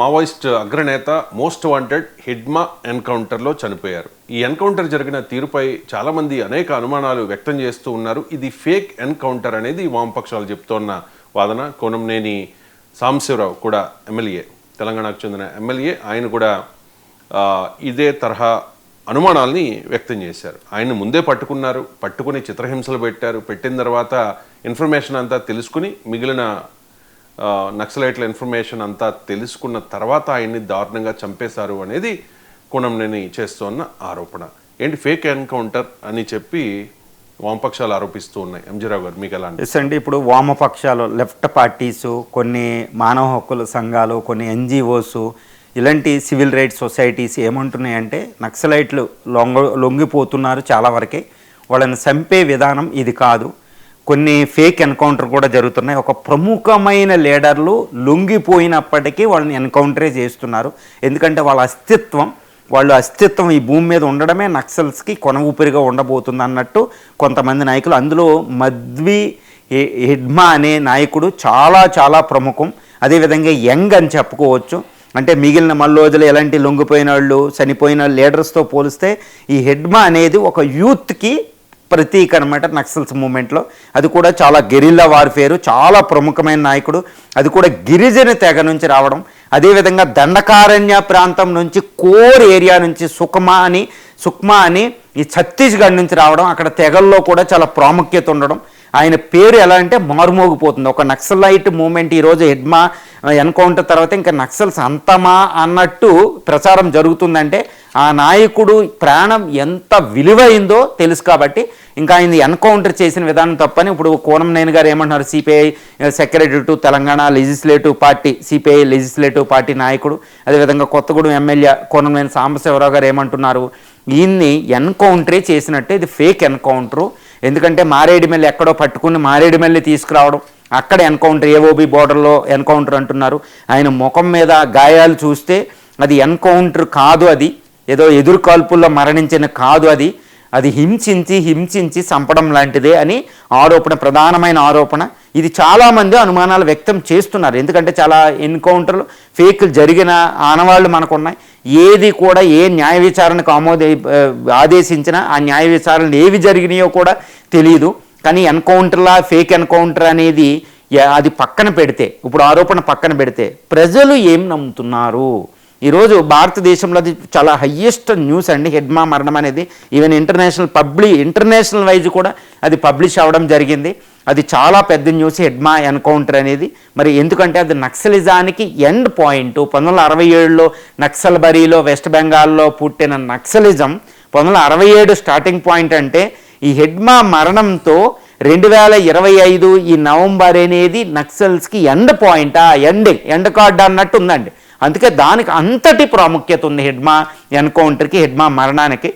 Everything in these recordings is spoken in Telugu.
మావోయిస్ట్ అగ్రనేత మోస్ట్ వాంటెడ్ హిడ్మా ఎన్కౌంటర్లో చనిపోయారు. ఈ ఎన్కౌంటర్ జరిగిన తీరుపై చాలామంది అనేక అనుమానాలు వ్యక్తం చేస్తూ ఉన్నారు. ఇది ఫేక్ ఎన్కౌంటర్ అనేది వామపక్షాలు చెప్తోన్న వాదన. కోనంనేని సాంశివరావు కూడా ఎమ్మెల్యే తెలంగాణకు చెందిన ఎమ్మెల్యే. ఆయన కూడా ఇదే తరహా అనుమానాల్ని వ్యక్తం చేశారు. ఆయన ముందే పట్టుకున్నారు పట్టుకుని చిత్రహింసలు పెట్టారు. పెట్టిన తర్వాత ఇన్ఫర్మేషన్ అంతా తెలుసుకుని మిగిలిన నక్సలైట్ల ఇన్ఫర్మేషన్ అంతా తెలుసుకున్న తర్వాత ఆయన్ని దారుణంగా చంపేశారు అనేది కోణంనేని చేస్తున్న ఆరోపణ. ఏంటి ఫేక్ ఎన్కౌంటర్ అని చెప్పి వామపక్షాలు ఆరోపిస్తూ ఉన్నాయి. ఎంజీరావు గారు మీకు ఎలా ఎస్ అండి ఇప్పుడు వామపక్షాలు లెఫ్ట్ పార్టీసు కొన్ని మానవ హక్కుల సంఘాలు కొన్ని ఎన్జిఓస్ ఇలాంటి సివిల్ రైట్స్ సొసైటీస్ ఏమంటున్నాయంటే నక్సలైట్లు లొంగ లొంగిపోతున్నారు చాలా వరకే. వాళ్ళని చంపే విధానం ఇది కాదు. కొన్ని ఫేక్ ఎన్కౌంటర్ కూడా జరుగుతున్నాయి. ఒక ప్రముఖమైన లీడర్లు లొంగిపోయినప్పటికీ వాళ్ళని ఎన్కౌంటరే చేస్తున్నారు. ఎందుకంటే వాళ్ళ అస్తిత్వం వాళ్ళు అస్తిత్వం ఈ భూమి మీద ఉండడమే నక్సల్స్కి కొన ఊపిరిగా ఉండబోతుంది అన్నట్టు కొంతమంది నాయకులు. అందులో మద్వి హిడ్మా హెడ్మా అనే నాయకుడు చాలా చాలా ప్రముఖం. అదేవిధంగా యంగ్ అని చెప్పుకోవచ్చు. అంటే మిగిలిన మల్లోజులు ఎలాంటి లొంగిపోయిన వాళ్ళు చనిపోయిన లీడర్స్తో పోలిస్తే ఈ హెడ్మా అనేది ఒక యూత్కి ప్రతీక అనమాట నక్సల్స్ మూమెంట్లో. అది కూడా చాలా గెరిల్లా వార్ఫేరు చాలా ప్రముఖమైన నాయకుడు. అది కూడా గిరిజన తెగ నుంచి రావడం. అదేవిధంగా దండకారణ్య ప్రాంతం నుంచి కోర్ ఏరియా నుంచి సుక్మా అని సుక్మా అని ఈ ఛత్తీస్గఢ్ నుంచి రావడం. అక్కడ తెగల్లో కూడా చాలా ప్రాముఖ్యత ఉండడం. ఆయన పేరు ఎలా అంటే మారుమోగిపోతుంది. ఒక నక్సలైట్ మూమెంట్ ఈరోజు హెడ్మా ఎన్కౌంటర్ తర్వాత ఇంకా నక్సల్స్ అంతమా అన్నట్టు ప్రచారం జరుగుతుందంటే ఆ నాయకుడు ప్రాణం ఎంత విలువైందో తెలుసు కాబట్టి ఇంకా ఆయన ఎన్కౌంటర్ చేసిన విధానం తప్పని ఇప్పుడు కోనం నేని గారు ఏమంటున్నారు CPI secretary to Telangana legislative party CPI legislative party నాయకుడు అదేవిధంగా కొత్తగూడెం ఎమ్మెల్యే కోనంనేని సాంబశివరావు గారు ఏమంటున్నారు ఈయన్ని ఎన్కౌంటరే చేసినట్టే ఇది ఫేక్ ఎన్కౌంటరు. ఎందుకంటే మారేడుమిల్లి ఎక్కడో పట్టుకుని మారేడుమిల్లి తీసుకురావడం అక్కడ ఎన్కౌంటర్ ఏఓబి బోర్డర్లో ఎన్కౌంటర్ అంటున్నారు. ఆయన ముఖం మీద గాయాలు చూస్తే అది ఎన్కౌంటర్ కాదు అది. ఏదో ఎదురు కాల్పుల్లో మరణించిన కాదు అది. అది హింసించి హింసించి చంపడం లాంటిదే అని ఆరోపణ ప్రధానమైన ఆరోపణ. ఇది చాలామంది అనుమానాలు వ్యక్తం చేస్తున్నారు. ఎందుకంటే చాలా ఎన్కౌంటర్లు ఫేక్ జరిగిన ఆనవాళ్ళు మనకున్నాయి. ఏది కూడా ఏ న్యాయ విచారణకు ఆమోద ఆదేశించినా ఆ న్యాయ విచారణలు ఏవి జరిగినాయో కూడా తెలియదు కానీ ఎన్కౌంటర్లా ఫేక్ ఎన్కౌంటర్ అనేది అది పక్కన పెడితే ఇప్పుడు ఆరోపణ పక్కన పెడితే ప్రజలు ఏం నమ్ముతున్నారు? ఈరోజు భారతదేశంలో అది చాలా హయ్యెస్ట్ న్యూస్ అండి. హెడ్మా మరణం అనేది ఈవెన్ ఇంటర్నేషనల్ పబ్లి ఇంటర్నేషనల్ వైజ్ కూడా అది పబ్లిష్ అవ్వడం జరిగింది. అది చాలా పెద్ద న్యూస్ హెడ్మా ఎన్కౌంటర్ అనేది. మరి ఎందుకంటే అది నక్సలిజానికి ఎండ్ పాయింట్ పంతొమ్మిది వందల అరవై ఏడులో నక్సల్ బరీలో వెస్ట్ బెంగాల్లో పుట్టిన నక్సలిజం పంతొమ్మిది వందల అరవై ఏడు స్టార్టింగ్ పాయింట్ అంటే ఈ హెడ్మా మరణంతో రెండు వేల ఇరవై ఐదు ఈ నవంబర్ అనేది నక్సల్స్కి ఎండ్ పాయింట్ ఆ ఎండ్ ఎండ్ కార్డ్ అన్నట్టు ఉందండి. అందుకే దానికి అంతటి ప్రాముఖ్యత ఉంది హెడ్మా ఎన్కౌంటర్కి హెడ్మా మరణానికి.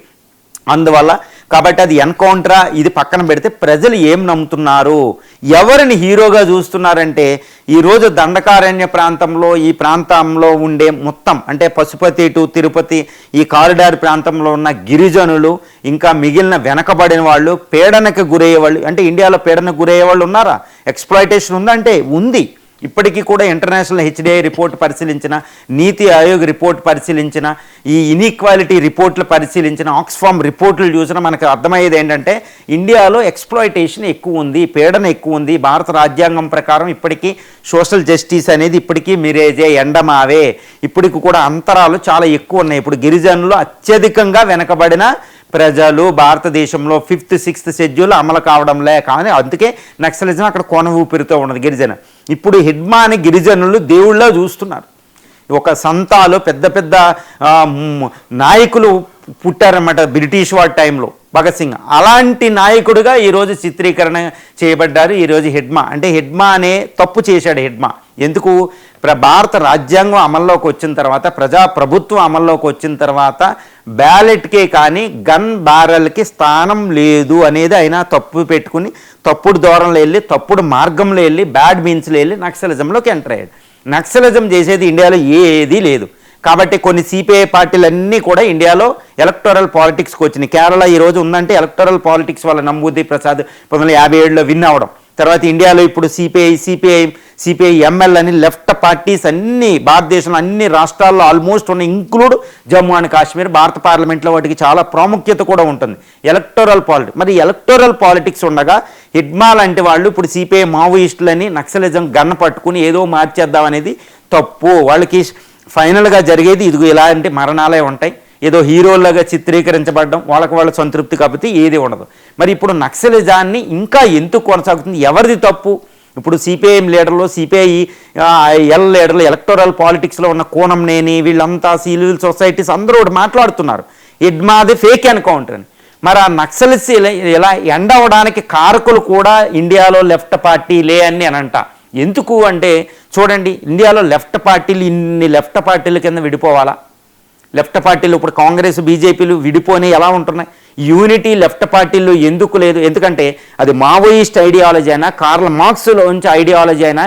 అందువల్ల కాబట్టి అది ఎన్కౌంటరా? ఇది పక్కన పెడితే ప్రజలు ఏం నమ్ముతున్నారు? ఎవరిని హీరోగా చూస్తున్నారంటే ఈరోజు దండకారణ్య ప్రాంతంలో ఈ ప్రాంతంలో ఉండే మొత్తం అంటే పశుపతి టు తిరుపతి ఈ కారిడార్ ప్రాంతంలో ఉన్న గిరిజనులు ఇంకా మిగిలిన వెనకబడిన వాళ్ళు పీడనకు గురయ్యే వాళ్ళు అంటే ఇండియాలో పీడనకు గురయ్యే వాళ్ళు ఉన్నారా? ఎక్స్ప్లాయిటేషన్ ఉందంటే ఉంది. ఇప్పటికీ కూడా ఇంటర్నేషనల్ హెచ్డిఐ రిపోర్ట్ పరిశీలించిన నీతి ఆయోగ్ రిపోర్ట్ పరిశీలించిన ఈ ఇన్ఈక్వాలిటీ రిపోర్ట్లు పరిశీలించిన ఆక్స్ఫామ్ రిపోర్ట్లు చూసిన మనకు అర్థమయ్యేది ఏంటంటే ఇండియాలో ఎక్స్ప్లాయిటేషన్ ఎక్కువ ఉంది పీడన ఎక్కువ ఉంది భారత రాజ్యాంగం ప్రకారం ఇప్పటికీ సోషల్ జస్టిస్ అనేది ఇప్పటికీ మీరేజే ఎండమావే. ఇప్పటికి కూడా అంతరాలు చాలా ఎక్కువ ఉన్నాయి. ఇప్పుడు గిరిజనులు అత్యధికంగా వెనకబడిన ప్రజలు భారతదేశంలో ఫిఫ్త్ సిక్స్త్ షెడ్యూల్ అమలు కావడం లే కానీ అందుకే నక్సలిజం అక్కడ కొన ఊపిరితో ఉన్నది గిరిజన. ఇప్పుడు హిడ్మాని గిరిజనులు దేవుళ్ళ చూస్తున్నారు. ఒక సంతాలు పెద్ద పెద్ద నాయకులు పుట్టారన్నమాట బ్రిటిష్ వాడి టైంలో. భగత్ సింగ్. అలాంటి నాయకుడిగా ఈరోజు చిత్రీకరణ చేయబడ్డారు ఈరోజు హెడ్మా. అంటే హెడ్మా అనే తప్పు చేశాడు హెడ్మా. ఎందుకు? ప్ర భారత రాజ్యాంగం అమల్లోకి వచ్చిన తర్వాత ప్రజా ప్రభుత్వం అమల్లోకి వచ్చిన తర్వాత బ్యాలెట్కే కానీ గన్ బ్యారల్కి స్థానం లేదు అనేది ఆయన తప్పు పెట్టుకుని తప్పుడు దూరంలో వెళ్ళి తప్పుడు మార్గంలో వెళ్ళి బ్యాడ్ మీన్స్లో వెళ్ళి నక్సలిజంలోకి ఎంటర్ అయ్యాడు. నక్సలిజం చేసేది ఇండియాలో ఏదీ లేదు. కాబట్టి కొన్ని సిపిఐ పార్టీలన్నీ కూడా ఇండియాలో ఎలక్టోరల్ పాలిటిక్స్కి వచ్చినాయి. కేరళ ఈ రోజు ఉందంటే ఎలక్టోరల్ పాలిటిక్స్ వల్ల నంబూది ప్రసాద్ పంతొమ్మిది వందల యాభై ఏడులో విన్ అవ్వడం తర్వాత ఇండియాలో ఇప్పుడు సిపిఐ సిపిఐ సిపిఐ ఎంఎల్ అని లెఫ్ట్ పార్టీస్ అన్ని భారతదేశంలో అన్ని రాష్ట్రాల్లో ఆల్మోస్ట్ ఉన్న ఇంక్లూడ్ జమ్మూ అండ్ కాశ్మీర్ భారత పార్లమెంట్లో వాటికి చాలా ప్రాముఖ్యత కూడా ఉంటుంది. ఎలక్టోరల్ పాలిటిక్స్ మరి ఎలక్టోరల్ పాలిటిక్స్ ఉండగా హిడ్మా లాంటి వాళ్ళు ఇప్పుడు సిపిఐ మావోయిస్టులని నక్సలిజం గన్న పట్టుకుని ఏదో మార్చేద్దాం అనేది తప్పు. వాళ్ళకి ఫైనల్గా జరిగేది ఇదిగో ఇలాంటి మరణాలే ఉంటాయి. ఏదో హీరోలాగా చిత్రీకరించబడడం వాళ్ళకి వాళ్ళ సంతృప్తి కాబట్టి ఏది ఉండదు. మరి ఇప్పుడు నక్సలిజాన్ని ఇంకా ఎందుకు కొనసాగుతుంది? ఎవరిది తప్పు? ఇప్పుడు సిపిఐఎం లీడర్లు సిపిఐ ఎల్ లీడర్లు ఎలక్టోరల్ పాలిటిక్స్లో ఉన్న కోనంనేని వీళ్ళంతా సివిల్ సొసైటీస్ అందరూ ఒకటి మాట్లాడుతున్నారు. ఇడ్మాది ఫేక్ ఎన్కౌంటర్ అని. మరి ఆ నక్సలిస్ ఇలా ఇలా ఎండ్ అవ్వడానికి కారకులు కూడా ఇండియాలో లెఫ్ట్ పార్టీలే అని అని అంట ఎందుకు అంటే చూడండి ఇండియాలో లెఫ్ట్ పార్టీలు ఇన్ని లెఫ్ట్ పార్టీల కింద విడిపోవాలా? లెఫ్ట్ పార్టీలు ఇప్పుడు కాంగ్రెస్ బీజేపీలు విడిపోయి ఎలా ఉంటున్నాయి? యూనిటీ లెఫ్ట్ పార్టీలు ఎందుకు లేదు? ఎందుకంటే అది మావోయిస్ట్ ఐడియాలజీ అయినా కార్ల మార్క్స్లో ఉంచి ఐడియాలజీ అయినా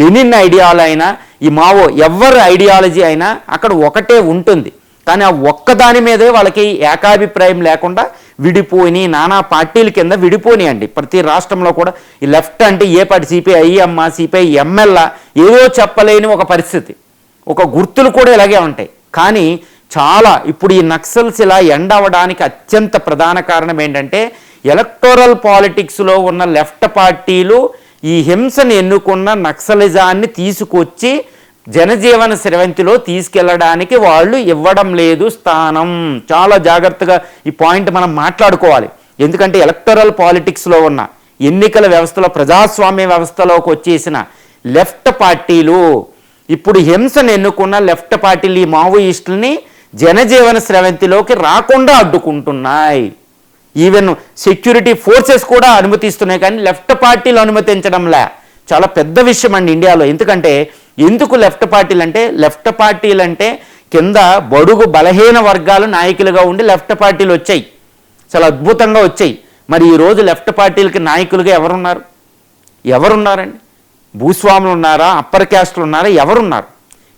లెనిన్ ఐడియాలజీ అయినా ఈ మావో ఎవరి ఐడియాలజీ అయినా అక్కడ ఒకటే ఉంటుంది. కానీ ఆ ఒక్కదాని మీదే వాళ్ళకి ఏకాభిప్రాయం లేకుండా విడిపోయి నానా పార్టీల కింద విడిపోనియండి ప్రతి రాష్ట్రంలో కూడా ఈ లెఫ్ట్ అంటే ఏ పార్టీ సిపిఐ అమ్మ సిపిఐ ఎంఎల్ఆ ఏదో చెప్పలేని ఒక పరిస్థితి. ఒక గుర్తులు కూడా ఇలాగే ఉంటాయి. కానీ చాలా ఇప్పుడు ఈ నక్సల్స్ ఇలా ఎండ్ అవ్వడానికి అత్యంత ప్రధాన కారణం ఏంటంటే ఎలక్టోరల్ పాలిటిక్స్లో ఉన్న లెఫ్ట్ పార్టీలు ఈ హింసను ఎన్నుకున్న నక్సలిజాన్ని తీసుకొచ్చి జనజీవన స్రవంతిలో తీసుకెళ్ళడానికి వాళ్ళు ఇవ్వడం లేదు స్థానం. చాలా జాగ్రత్తగా ఈ పాయింట్ మనం మాట్లాడుకోవాలి. ఎందుకంటే ఎలక్టరల్ పాలిటిక్స్లో ఉన్న ఎన్నికల వ్యవస్థలో ప్రజాస్వామ్య వ్యవస్థలోకి వచ్చేసిన లెఫ్ట్ పార్టీలు ఇప్పుడు హింసను ఎన్నుకున్న లెఫ్ట్ పార్టీలు ఈ మావోయిస్టుల్ని జనజీవన స్రవంతిలోకి రాకుండా అడ్డుకుంటున్నాయి. ఈవెన్ సెక్యూరిటీ ఫోర్సెస్ కూడా అనుమతిస్తున్నాయి కానీ లెఫ్ట్ పార్టీలు అనుమతించడంలే. చాలా పెద్ద విషయం అండి ఇండియాలో. ఎందుకంటే ఎందుకు లెఫ్ట్ పార్టీలు అంటే లెఫ్ట్ పార్టీలు అంటే కింద బడుగు బలహీన వర్గాలు నాయకులుగా ఉండి లెఫ్ట్ పార్టీలు వచ్చాయి. చాలా అద్భుతంగా వచ్చాయి. మరి ఈరోజు లెఫ్ట్ పార్టీలకి నాయకులుగా ఎవరున్నారు? ఎవరున్నారండి? భూస్వాములు ఉన్నారా? అప్పర్ క్యాస్ట్లు ఉన్నారా? ఎవరున్నారు?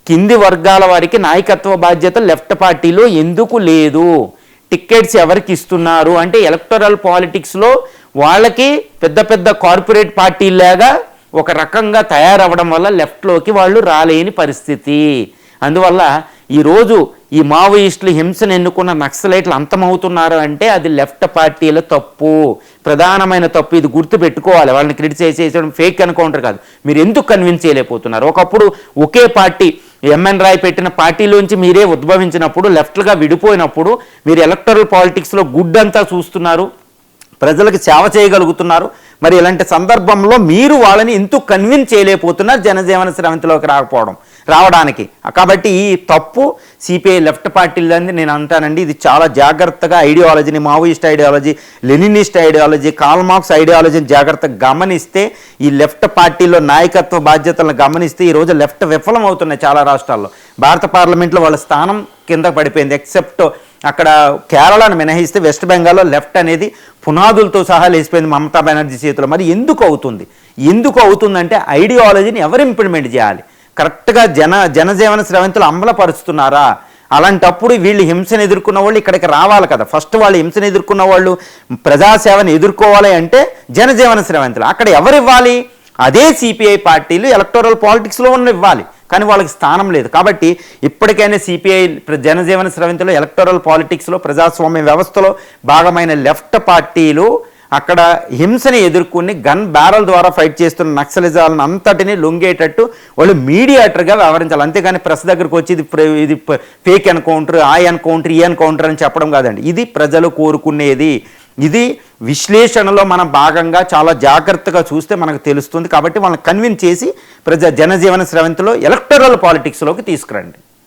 కింది వర్గాల వారికి నాయకత్వ బాధ్యత లెఫ్ట్ పార్టీలో ఎందుకు లేదు? టికెట్స్ ఎవరికి ఇస్తున్నారు? అంటే ఎలక్టరల్ పాలిటిక్స్లో వాళ్ళకి పెద్ద పెద్ద కార్పొరేట్ పార్టీలాగా ఒక రకంగా తయారవ్వడం వల్ల లెఫ్ట్లోకి వాళ్ళు రాలేని పరిస్థితి. అందువల్ల ఈరోజు ఈ మావోయిస్టులు హింసను ఎన్నుకున్న నక్సలైట్లు అంతమవుతున్నారు అంటే అది లెఫ్ట్ పార్టీల తప్పు. ప్రధానమైన తప్పు ఇది గుర్తుపెట్టుకోవాలి. వాళ్ళని క్రిటిసైజ్ చేసేయడం ఫేక్ ఎన్కౌంటర్ కాదు. మీరు ఎందుకు కన్విన్స్ చేయలేకపోతున్నారు? ఒకప్పుడు ఒకే పార్టీ ఎంఎన్ రాయ్ పెట్టిన పార్టీలోంచి మీరే ఉద్భవించినప్పుడు లెఫ్ట్లుగా విడిపోయినప్పుడు మీరు ఎలక్టరల్ పాలిటిక్స్లో గుడ్ అంతా చూస్తున్నారు. ప్రజలకు సేవ చేయగలుగుతున్నారు. మరి ఇలాంటి సందర్భంలో మీరు వాళ్ళని ఎందుకు కన్విన్స్ చేయలేకపోతున్నారు జనజీవన స్రవంతిలోకి రాకపోవడం రావడానికి. కాబట్టి ఈ తప్పు సిపిఐ లెఫ్ట్ పార్టీలని నేను అంటానండి. ఇది చాలా జాగ్రత్తగా ఐడియాలజీని Maoist ideology Leninist ideology Karl Marx ఐడియాలజీని జాగ్రత్తగా గమనిస్తే ఈ లెఫ్ట్ పార్టీలో నాయకత్వ బాధ్యతలను గమనిస్తే ఈరోజు లెఫ్ట్ విఫలం అవుతున్నాయి చాలా రాష్ట్రాల్లో. భారత పార్లమెంట్లో వాళ్ళ స్థానం కింద పడిపోయింది ఎక్సెప్ట్ అక్కడ కేరళను మినహాయిస్తే వెస్ట్ బెంగాల్లో లెఫ్ట్ అనేది పునాదులతో సహా లేచిపోయింది మమతా బెనర్జీ చేతిలో. మరి ఎందుకు అవుతుంది? ఎందుకు అవుతుందంటే ఐడియాలజీని ఎవరు ఇంప్లిమెంట్ చేయాలి? కరెక్ట్గా జన జనజీవన స్రవంతులు అమలపరుస్తున్నారా? అలాంటప్పుడు వీళ్ళు హింసను ఎదుర్కొన్న వాళ్ళు ఇక్కడికి రావాలి కదా. ఫస్ట్ వాళ్ళు హింసను ఎదుర్కొన్న వాళ్ళు ప్రజాసేవను ఎదుర్కోవాలి అంటే జనజీవన స్రవంతులు. అక్కడ ఎవరు ఇవ్వాలి? అదే సిపిఐ పార్టీలు ఎలక్టోరల్ పాలిటిక్స్లో ఉన్న ఇవ్వాలి. కానీ వాళ్ళకి స్థానం లేదు. కాబట్టి ఇప్పటికైనా సిపిఐ జనజీవన స్రవంతిలో ఎలక్టోరల్ పాలిటిక్స్లో ప్రజాస్వామ్య వ్యవస్థలో భాగమైన లెఫ్ట్ పార్టీలు అక్కడ హింసని ఎదుర్కొని గన్ బ్యారల్ ద్వారా ఫైట్ చేస్తున్న నక్సలిజాలను అంతటిని లొంగేటట్టు వాళ్ళు మీడియేటర్గా వ్యవహరించాలి. అంతేగాని ప్రెస్ దగ్గరకు వచ్చి ఇది ప్ర- ఇది ఫేక్ ఎన్కౌంటర్ ఆ ఎన్కౌంటర్ ఈ ఎన్కౌంటర్ అని చెప్పడం కాదండి. ఇది ప్రజలు కోరుకునేది. ఇది విశ్లేషణలో మనం భాగంగా చాలా జాగ్రత్తగా చూస్తే మనకు తెలుస్తుంది. కాబట్టి వాళ్ళని కన్విన్స్ చేసి ప్రజా జనజీవన స్రవంతిలో ఎలక్టరల్ పాలిటిక్స్లోకి తీసుకురండి.